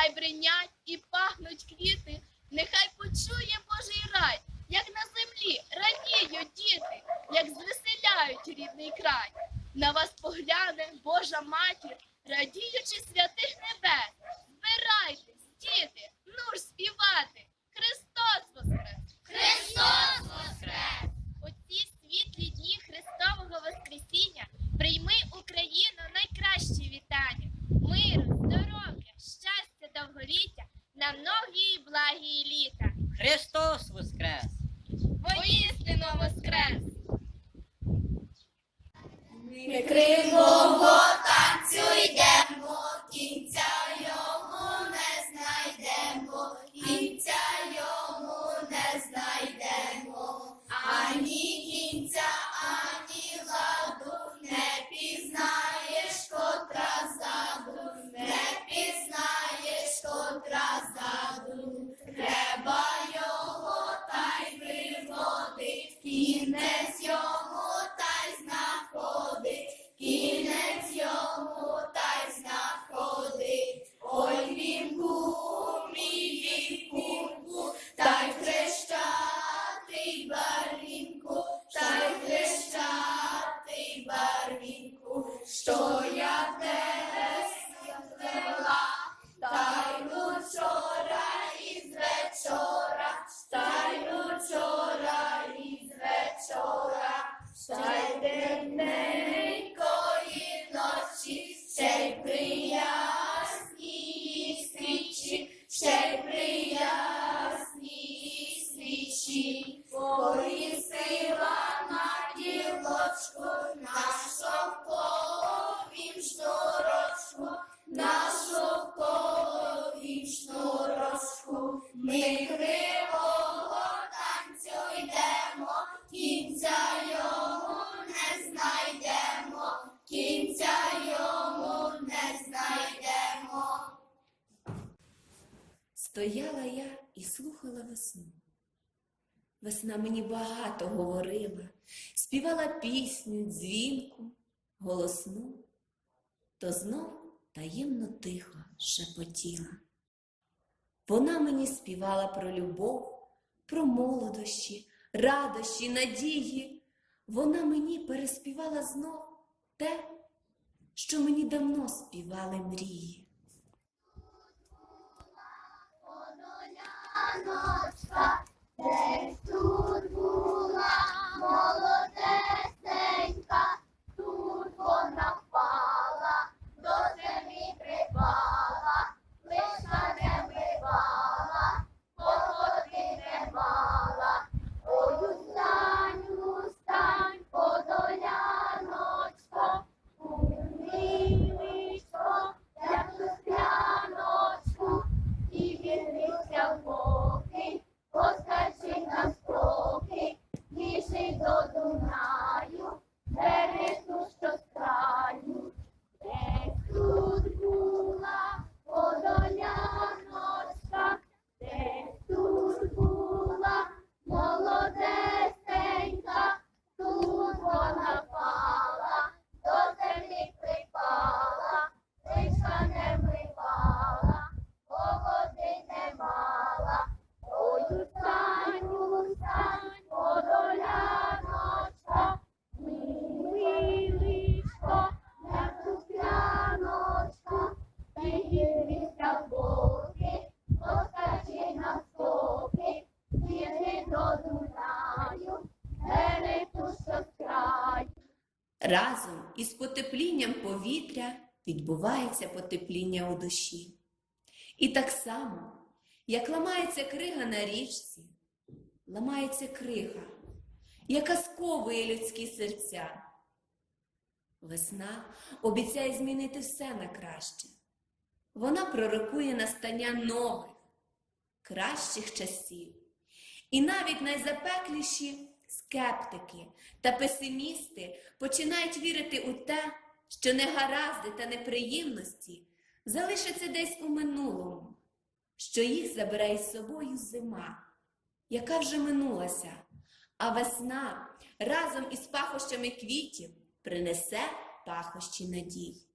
нехай бринять і Христос Воскрес! Воістину Воскрес! Ми Стояла я і слухала весну. Весна мені багато говорила, співала пісню, дзвінку, голосну, то знов таємно тихо шепотіла. Вона мені співала про любов, про молодощі, радощі, надії. Вона мені переспівала знов те, що мені давно співали мрії. Ночка, десь до Дунаю, бери ту, краю. Разом із потеплінням повітря відбувається потепління у душі. І так само, як ламається крига на річці, ламається крига, яка сковує людські серця. Весна обіцяє змінити все на краще. Вона пророкує настання нових, кращих часів. І навіть найзапекліші скептики та песимісти починають вірити у те, що негаразди та неприємності залишаться десь у минулому, що їх забирає з собою зима, яка вже минулася, а весна разом із пахощами квітів принесе пахощі надій.